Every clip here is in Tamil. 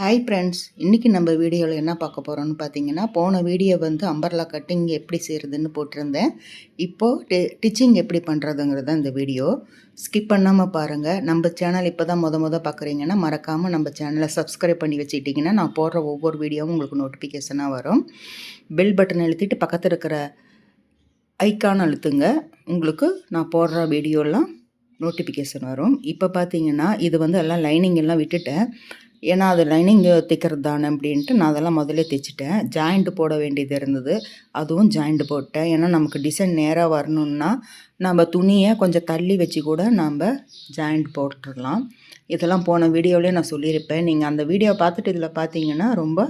ஹாய் ஃப்ரெண்ட்ஸ் இன்றைக்கி நம்ம வீடியோவில் என்ன பார்க்க போகிறோம்னு பார்த்தீங்கன்னா போன வீடியோ வந்து அம்பர்லா கட்டிங் எப்படி செய்கிறதுன்னு போட்டிருந்தேன். இப்போது டி டிச்சிங் எப்படி பண்ணுறதுங்கிறது தான் இந்த வீடியோ. ஸ்கிப் பண்ணாமல் பாருங்கள் நம்ம சேனல் இப்போ தான் முத முத பார்க்குறீங்கன்னா மறக்காமல் நம்ம சேனலை சப்ஸ்கிரைப் பண்ணி வச்சுக்கிட்டிங்கன்னா நான் போடுற ஒவ்வொரு வீடியோவும் உங்களுக்கு நோட்டிஃபிகேஷனாக வரும். பெல் பட்டன் அழுத்திட்டு பக்கத்தில் இருக்கிற ஐக்கான் அழுத்துங்க. உங்களுக்கு நான் போடுற வீடியோலாம் நோட்டிஃபிகேஷன் வரும். இப்போ பார்த்தீங்கன்னா இது வந்து எல்லாம் லைனிங் எல்லாம் விட்டுட்டேன். ஏன்னா அது லைனிங் தைக்கிறது தானே அப்படின்ட்டு நான் அதெல்லாம் முதல்ல தைச்சிட்டேன் ஜாயிண்ட்டு போட வேண்டியது இருந்தது. அதுவும் ஜாயிண்ட் போட்டேன். ஏன்னா நமக்கு டிசைன் நேராக வரணுன்னா நம்ம துணியை கொஞ்சம் தள்ளி வச்சு கூட நம்ம ஜாயிண்ட் போட்டுடலாம். இதெல்லாம் போன வீடியோவிலே நான் சொல்லியிருப்பேன். நீங்கள் அந்த வீடியோ பார்த்துட்டு இதில் பார்த்தீங்கன்னா ரொம்ப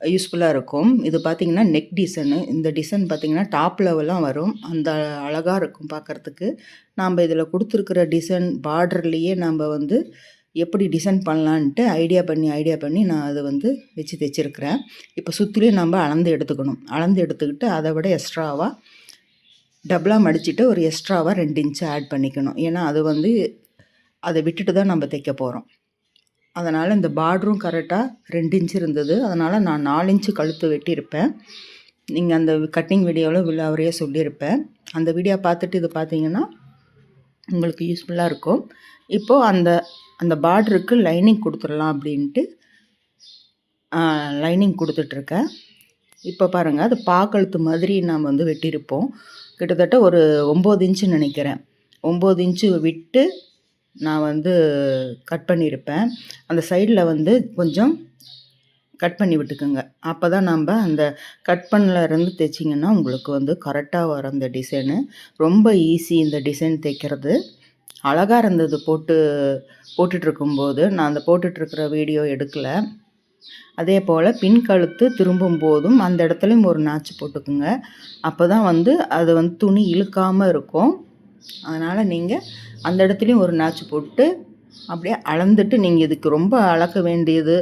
யூஸ்ஃபுல்லாக இருக்கும். இது பார்த்திங்கன்னா நெக் டிசைனு இந்த டிசைன் பார்த்திங்கன்னா டாப் லெவலாம் வரும். அந்த அழகாக இருக்கும் பார்க்குறதுக்கு. நாம் இதில் கொடுத்துருக்குற டிசைன் பார்டர்லேயே நம்ம வந்து எப்படி டிசைன் பண்ணலான்ட்டு ஐடியா பண்ணி ஐடியா பண்ணி நான் அதை வந்து வச்சு தைச்சிருக்கிறேன். இப்போ சுற்றிலையும் நம்ம அளந்து எடுத்துக்கணும். அளந்து எடுத்துக்கிட்டு அதை விட எக்ஸ்ட்ராவாக டபுளாக மடிச்சுட்டு ஒரு எக்ஸ்ட்ராவாக ரெண்டு இன்ச்சு ஆட் பண்ணிக்கணும். ஏன்னா அது வந்து அதை விட்டுட்டு தான் நம்ம தைக்க போகிறோம் அதனால் இந்த பார்டரும் கரெக்டாக ரெண்டு இன்ச்சு இருந்தது. அதனால் நான் நாலு இன்ச்சு கழுத்து வெட்டியிருப்பேன். நீங்கள் அந்த கட்டிங் வீடியோவில் விழாவரையே சொல்லியிருப்பேன். அந்த வீடியோ பார்த்துட்டு இது பார்த்தீங்கன்னா உங்களுக்கு யூஸ்ஃபுல்லாக இருக்கும். இப்போது அந்த அந்த பார்டருக்கு லைனிங் கொடுத்துடலாம் அப்படின்ட்டு லைனிங் கொடுத்துட்ருக்கேன். இப்போ பாருங்கள் அது பாக்கழுத்து மாதிரி நாம் வந்து வெட்டியிருப்போம். கிட்டத்தட்ட ஒரு ஒம்பது இன்ச்சு நினைக்கிறேன். ஒம்பது இன்ச்சு விட்டு நான் வந்து கட் பண்ணியிருப்பேன். அந்த சைடில் வந்து கொஞ்சம் கட் பண்ணி விட்டுக்குங்க. அப்போ தான் நம்ம அந்த கட் பண்ணலருந்து தைச்சிங்கன்னா உங்களுக்கு வந்து கரெக்டாக வர அந்த டிசைனு. ரொம்ப ஈஸி இந்த டிசைன் தைக்கிறது அழகாக இருந்தது போட்டு போட்டுட்ருக்கும்போது நான் அந்த போட்டுட்ருக்கிற வீடியோ எடுக்கலை. அதே போல் பின் கழுத்து திரும்பும் போதும் அந்த இடத்துலையும் ஒரு நாச்சு போட்டுக்குங்க. அப்போ தான் வந்து அது வந்து துணி இழுக்காமல் இருக்கும். அதனால் நீங்கள் அந்த இடத்துலையும் ஒரு நாச்சு போட்டு அப்படியே அளந்துட்டு நீங்கள் இதுக்கு ரொம்ப அளக்க வேண்டியது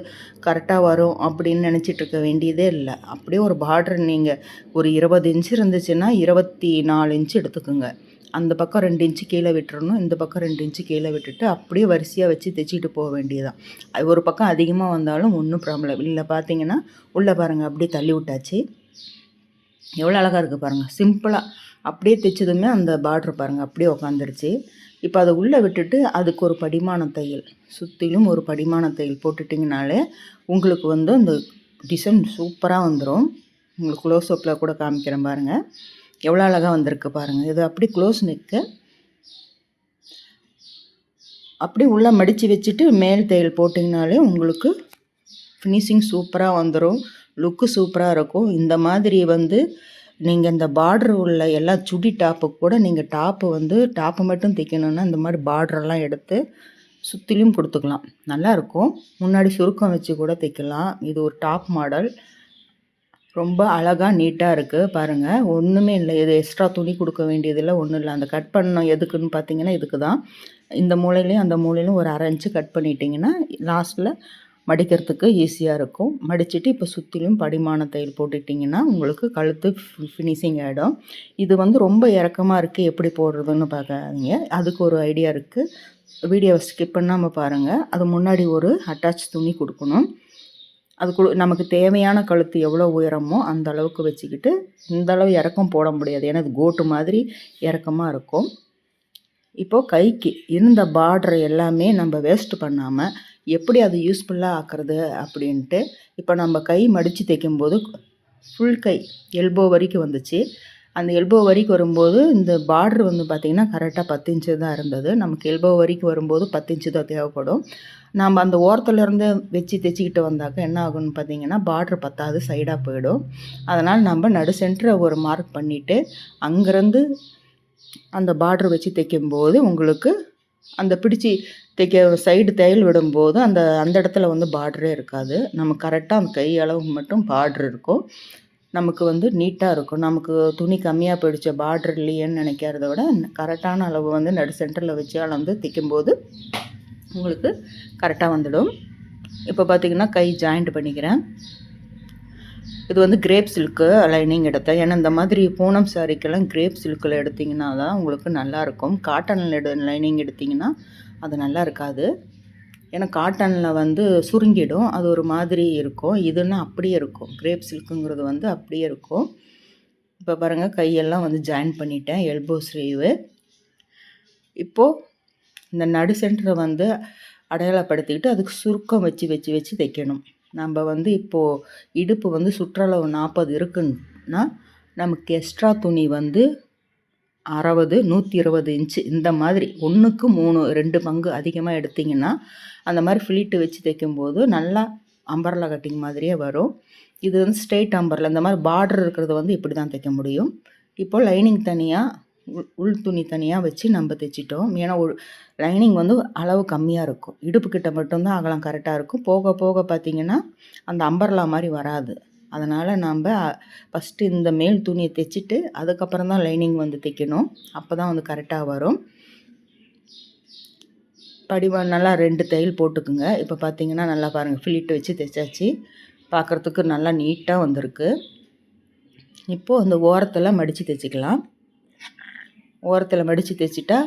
கரெக்டாக வரும் அப்படின்னு நினச்சிட்டு இருக்க வேண்டியதே இல்லை. அப்படியே ஒரு பார்டர் நீங்கள் ஒரு இருபது இன்ச்சு இருந்துச்சுன்னா இருபத்தி நாலு இன்ச்சு எடுத்துக்கோங்க. அந்த பக்கம் ரெண்டு இன்ச்சு கீழே விட்டுறணும் இந்த பக்கம் ரெண்டு இன்ச்சு கீழே விட்டுட்டு அப்படியே வரிசையாக வச்சு தைச்சிட்டு போக வேண்டியதான் ஒரு பக்கம் அதிகமாக வந்தாலும் ஒன்றும் ப்ராப்ளம் இல்லை. பார்த்தீங்கன்னா உள்ளே பாருங்கள் அப்படியே தள்ளி விட்டாச்சு. எவ்வளோ அழகாக இருக்குது பாருங்கள் சிம்பிளாக அப்படியே தைச்சதுமே அந்த பார்ட்ரு பாருங்கள் அப்படியே உக்காந்துருச்சு. இப்போ அதை உள்ளே விட்டுட்டு அதுக்கு ஒரு படிமான தையல். சுற்றிலும் ஒரு படிமான தையல் போட்டுட்டிங்கனாலே உங்களுக்கு வந்து அந்த டிசைன் சூப்பராக வந்துடும் உங்களுக்கு க்ளோஸ் அப்பில் கூட காமிக்கிறேன் பாருங்கள் எவ்வளோ அழகாக வந்திருக்கு பாருங்கள் இது அப்படி க்ளோஸ் நிற்க அப்படி உள்ளே மடித்து வச்சுட்டு மேல் தையல் போட்டிங்கனாலே உங்களுக்கு ஃபினிஷிங் சூப்பராக வந்துடும் லுக்கு சூப்பராக இருக்கும். இந்த மாதிரி வந்து நீங்கள் இந்த பார்டர் உள்ள எல்லா சுடி டாப்புக்கு கூட நீங்கள் டாப்பு வந்து டாப்பு மட்டும் தைக்கணுன்னா இந்த மாதிரி பார்ட்ரெல்லாம் எடுத்து சுற்றிலையும் கொடுத்துக்கலாம். நல்லாயிருக்கும் முன்னாடி சுருக்கம் வச்சு கூட தைக்கலாம். இது ஒரு டாப் மாடல் ரொம்ப அழகாக நீட்டாக இருக்குது பாருங்கள் ஒன்றுமே இல்லை. இது எக்ஸ்ட்ரா துணி கொடுக்க வேண்டியதில்லை ஒன்றும் இல்லை. அந்த கட் பண்ணோம் எதுக்குன்னு பார்த்தீங்கன்னா இதுக்கு தான் இந்த மூலையிலையும் அந்த மூலையிலும் ஒரு அரை இன்ச்சு கட் பண்ணிட்டிங்கன்னா லாஸ்ட்டில் மடிக்கிறதுக்கு ஈஸியாக இருக்கும். மடிச்சுட்டு இப்போ சுற்றிலும் படிமான தையல் போட்டுட்டிங்கன்னா உங்களுக்கு கழுத்து ஃபினிஷிங் ஆகிடும் இது வந்து ரொம்ப இறக்கமாக இருக்குது எப்படி போடுறதுன்னு பார்க்காதீங்க அதுக்கு ஒரு ஐடியா இருக்குது வீடியோவை ஸ்கிப் பண்ணாமல் பாருங்கள் அது முன்னாடி ஒரு அட்டாச் துணி கொடுக்கணும். அது கு நமக்கு தேவையான கழுத்து எவ்வளோ உயரமோ அந்த அளவுக்கு வச்சுக்கிட்டு இந்த அளவு இறக்கம் போட முடியாது. ஏன்னா அது கோட்டு மாதிரி இறக்கமாக இருக்கும். இப்போது கைக்கு இருந்த பார்டர் எல்லாமே நம்ம வேஸ்ட் பண்ணாமல் எப்படி அது யூஸ்ஃபுல்லாக ஆக்குறது அப்படின்ட்டு இப்போ நம்ம கை மடித்து தைக்கும்போது ஃபுல் கை எல்போ வரைக்கும் வந்துச்சு. அந்த எல்போ வரைக்கும் வரும்போது இந்த பார்டர் வந்து பார்த்திங்கன்னா கரெக்டாக பத்து இன்ச்சு தான் இருந்தது. நமக்கு எல்போ வரைக்கும் வரும்போது பத்து இன்ச்சு தான் தேவைப்படும். நாம் அந்த ஓரத்துலேருந்து வச்சு தைச்சிக்கிட்டு வந்தாக்க என்ன ஆகும்னு பார்த்தீங்கன்னா பார்ட்ரு பத்தாது சைடாக போயிடும். அதனால் நம்ம நடு சென்டரை ஒரு மார்க் பண்ணிவிட்டு அங்கேருந்து அந்த பார்ட்ரு வச்சு தைக்கும்போது உங்களுக்கு அந்த பிடிச்சி தைக்க சைடு தையல் விடும்போது அந்த அந்த இடத்துல வந்து பார்டரே இருக்காது. நம்ம கரெக்டாக அந்த கை அளவு மட்டும் பார்ட்ரு இருக்கும். நமக்கு வந்து நீட்டாக இருக்கும். நமக்கு துணி கம்மியாக போயிடுச்சு பார்டர் இல்லையேன்னு நினைக்கிறத விட கரெக்டான அளவு வந்து நடு சென்டரில் வச்சு அளந்து தைக்கும்போது உங்களுக்கு கரெக்டாக வந்துடும். இப்போ பார்த்திங்கன்னா கை ஜாயிண்ட் பண்ணிக்கிறேன். இது வந்து கிரேப் சில்க்கு லைனிங் எடுத்தேன். ஏன்னா இந்த மாதிரி பூனம் சாரிக்கெல்லாம் கிரேப் சில்கில் எடுத்திங்கன்னா தான் உங்களுக்கு நல்லாயிருக்கும் காட்டனில் எடு லைனிங் எடுத்திங்கன்னா அது நல்லா இருக்காது. ஏன்னா காட்டனில் வந்து சுருங்கிடும். அது ஒரு மாதிரி இருக்கும். இதுன்னா அப்படியே இருக்கும். கிரேப் சில்க்குங்கிறது வந்து அப்படியே இருக்கும். இப்போ பாருங்கள் கையெல்லாம் வந்து ஜாயின் பண்ணிட்டேன். எல்போ ஸ்லீவு இப்போது இந்த நடு சென்டரை வந்து அடையாளப்படுத்திக்கிட்டு அதுக்கு சுருக்கம் வச்சு வச்சு வச்சு தைக்கணும். நம்ம வந்து இப்போது இடுப்பு வந்து சுற்றளவு நாற்பது இருக்குன்னா நமக்கு எக்ஸ்ட்ரா துணி வந்து அறுபது நூற்றி இருபது இன்ச்சு இந்த மாதிரி ஒன்றுக்கு மூணு ரெண்டு பங்கு அதிகமாக எடுத்திங்கன்னா அந்த மாதிரி ஃபிலிட்டு வச்சு தைக்கும்போது நல்லா அம்பர்லா கட்டிங் மாதிரியே வரும். இது வந்து ஸ்ட்ரெயிட் அம்பர்லா இந்த மாதிரி பார்டர் இருக்கிறது வந்து இப்படி தான் தைக்க முடியும். இப்போது லைனிங் தனியாக உள் உள் துணி தனியாக வச்சு நம்ம தைச்சிட்டோம். ஏன்னா லைனிங் வந்து அளவு கம்மியாக இருக்கும். இடுப்புக்கிட்ட மட்டும்தான் அகலம் கரெக்டாக இருக்கும். போக போக பார்த்திங்கன்னா அந்த அம்பர்லா மாதிரி வராது. அதனால் நாம் ஃபஸ்ட்டு இந்த மேல் துணியை தைச்சிட்டு அதுக்கப்புறம் தான் லைனிங் வந்து தைக்கணும். அப்போ தான் வந்து கரெக்டாக வரும். படிவம் நல்லா ரெண்டு தையல் போட்டுக்குங்க. இப்போ பார்த்தீங்கன்னா நல்லா பாருங்கள் ஃபிலிட்டு வச்சு தைச்சாச்சு. பார்க்குறதுக்கு நல்லா நீட்டாக வந்திருக்கு. இப்போது அந்த ஓரத்தில் மடித்து தைச்சிக்கலாம். ஓரத்தில் மடித்து தைச்சிட்டா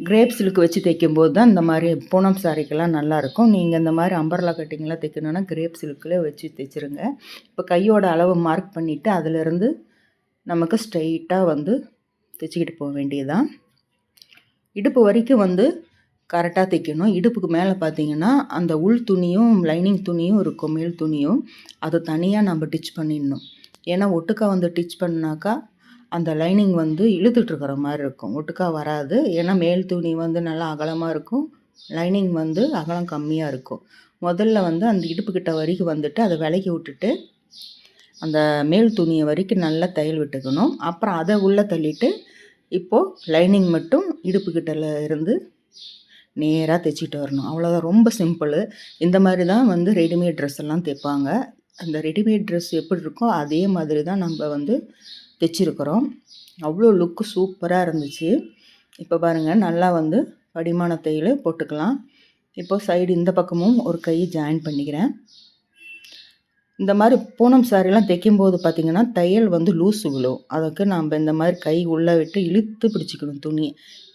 கிரேப் சில்க் வச்சு தைக்கும்போது தான் இந்த மாதிரி பூனம் சாரிக்கெல்லாம் நல்லாயிருக்கும் நீங்கள் இந்த மாதிரி அம்பர்லா கட்டிங்லாம் தைக்கணுன்னா கிரேப் சில்கில் வச்சு தைச்சிருங்க இப்போ கையோட அளவு மார்க் பண்ணிவிட்டு அதிலிருந்து நமக்கு ஸ்ட்ரைட்டாக வந்து தைச்சிக்கிட்டு போக வேண்டியதுதான். இடுப்பு வரைக்கும் வந்து கரெக்டாக தைக்கணும் இடுப்புக்கு மேலே பார்த்தீங்கன்னா அந்த உள் துணியும் லைனிங் துணியும் இருக்கும். மேல் துணியும் அதை தனியாக நம்ம டிச் பண்ணிடணும். ஏன்னா ஒட்டுக்கா வந்து டிச் பண்ணாக்கா அந்த லைனிங் வந்து இழுத்துட்ருக்கிற மாதிரி இருக்கும் ஒட்டுக்கா வராது. ஏன்னா மேல் துணி வந்து நல்லா அகலமாக இருக்கும். லைனிங் வந்து அகலம் கம்மியாக இருக்கும். முதல்ல வந்து அந்த இடுப்புக்கிட்ட வரைக்கும் வந்துட்டு அதை விலக்கி விட்டுட்டு அந்த மேல் துணியை வரைக்கும் நல்லா தையல் விட்டுக்கணும். அப்புறம் அதை உள்ளே தள்ளிட்டு இப்போது லைனிங் மட்டும் இடுப்புக்கிட்டல இருந்து நேராக தைச்சிட்டு வரணும். அவ்வளோதான் ரொம்ப சிம்பிள். இந்த மாதிரி தான் வந்து ரெடிமேட் ட்ரெஸ் எல்லாம் தைப்பாங்க. அந்த ரெடிமேட் ட்ரெஸ் எப்படி இருக்கோ அதே மாதிரி தான் நம்ம வந்து தைச்சிருக்கிறோம். அவ்வளோ லுக்கு சூப்பராக இருந்துச்சு. இப்போ பாருங்கள் நல்லா வந்து படிமான தையல் போட்டுக்கலாம். இப்போ சைடு இந்த பக்கமும் ஒரு கை ஜாயின் பண்ணிக்கிறேன். இந்த மாதிரி பூனம் சாரிலாம் தைக்கும்போது பார்த்திங்கன்னா தையல் வந்து லூஸு விழும். அதுக்கு நாம் இந்த மாதிரி கை உள்ளே விட்டு இழுத்து பிடிச்சிக்கணும் துணி.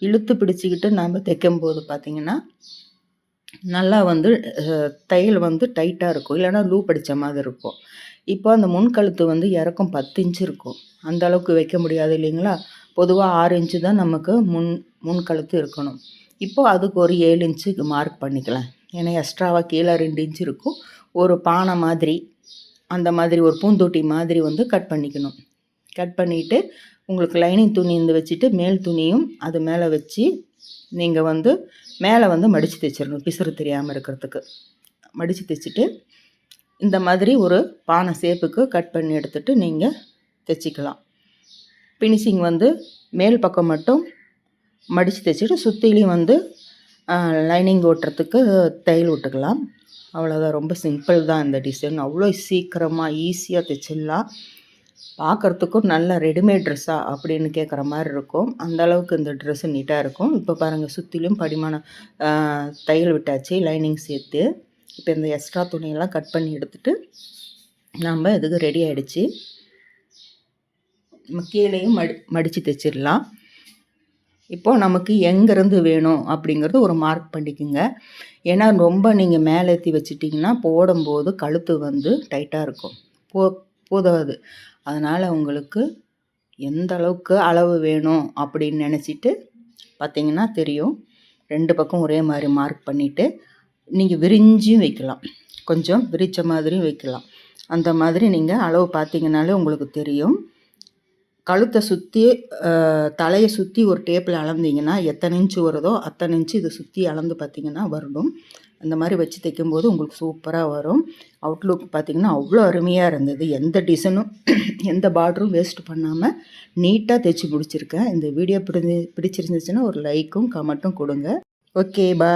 இழுத்து பிடிச்சிக்கிட்டு நாம் தைக்கும்போது பார்த்திங்கன்னா நல்லா வந்து தையல் வந்து டைட்டாக இருக்கும். இல்லைன்னா லூ படித்த மாதிரி இருக்கும். இப்போ அந்த முன்கழுத்து வந்து இறக்கம் பத்து இன்ச்சு இருக்கும். அந்த அளவுக்கு வைக்க முடியாது இல்லைங்களா? பொதுவாக ஆறு இன்ச்சு தான் நமக்கு முன் முன்கழுத்து இருக்கணும். இப்போ அதுக்கு ஒரு ஏழு இன்ச்சுக்கு மார்க் பண்ணிக்கலாம். ஏன்னா எக்ஸ்ட்ராவாக கீழே ரெண்டு இன்ச்சு இருக்கும். ஒரு பானை மாதிரி அந்த மாதிரி ஒரு பூந்தொட்டி மாதிரி வந்து கட் பண்ணிக்கணும். கட் பண்ணிவிட்டு உங்களுக்கு லைனிங் துணி இருந்து வச்சுட்டு மேல் துணியும் அது மேலே வச்சு நீங்கள் வந்து மேலே வந்து மடித்து தைச்சிடணும். பிசுறு தெரியாமல் இருக்கிறதுக்கு. மடித்து தைச்சிட்டு இந்த மாதிரி ஒரு பானை சேப்புக்கு கட் பண்ணி எடுத்துகிட்டு நீங்கள் தைச்சிக்கலாம். ஃபினிஷிங் வந்து மேல் பக்கம் மட்டும் மடித்து தைச்சிட்டு சுற்றிலையும் வந்து லைனிங் ஓட்டுறதுக்கு தையல் விட்டுக்கலாம். அவ்வளோதான் ரொம்ப சிம்பிள் தான் இந்த டிசைன் அவ்வளோ சீக்கிரமாக ஈஸியாக தைச்சிடலாம். பார்க்குறதுக்கும் நல்ல ரெடிமேட் ட்ரெஸ்ஸாக அப்படின்னு கேட்குற மாதிரி இருக்கும். அந்த அளவுக்கு இந்த ட்ரெஸ்ஸு நீட்டாக இருக்கும். இப்போ பாருங்கள் சுற்றிலும் படிமான தையல் விட்டாச்சு லைனிங் சேர்த்து. இப்போ இந்த எக்ஸ்ட்ரா துணியெல்லாம் கட் பண்ணி எடுத்துகிட்டு நம்ம இதுக்கு ரெடி ஆகிடுச்சு நம்ம கீழேயும் மடி மடித்து தைச்சிடலாம். இப்போது நமக்கு எங்கேருந்து வேணும் அப்படிங்கிறது ஒரு மார்க் பண்ணிக்கோங்க. ஏன்னா ரொம்ப நீங்கள் மேலே ஏற்றி வச்சிட்டிங்கன்னா போடும்போது கழுத்து வந்து டைட்டாக இருக்கும். போ போதாது. அதனால் உங்களுக்கு எந்த அளவுக்கு அளவு வேணும் அப்படின்னு நினச்சிட்டு பார்த்தீங்கன்னா தெரியும். ரெண்டு பக்கம் ஒரே மாதிரி மார்க் பண்ணிவிட்டு நீங்கள் விரிஞ்சியும் வைக்கலாம். கொஞ்சம் விரித்த மாதிரியும் வைக்கலாம். அந்த மாதிரி நீங்கள் அளவு பார்த்தீங்கனாலே உங்களுக்கு தெரியும். கழுத்தை சுற்றி தலையை சுற்றி ஒரு டேப்பில் அளந்தீங்கன்னா எத்தனை இன்ச்சு வருதோ அத்தனை இன்ச்சு இதை சுற்றி அளந்து பார்த்தீங்கன்னா வரணும். அந்த மாதிரி வச்சு தைக்கும்போது உங்களுக்கு சூப்பராக வரும். அவுட்லுக் பார்த்திங்கன்னா அவ்வளோ அருமையாக இருந்தது. எந்த டிசைனும் எந்த பார்டரும் வேஸ்ட் பண்ணாமல் நீட்டாக தைச்சி முடிச்சிருக்கேன். இந்த வீடியோ பிடி பிடிச்சிருந்துச்சுன்னா ஒரு லைக்கும் கமெண்ட்டும் கொடுங்க. ஓகே பா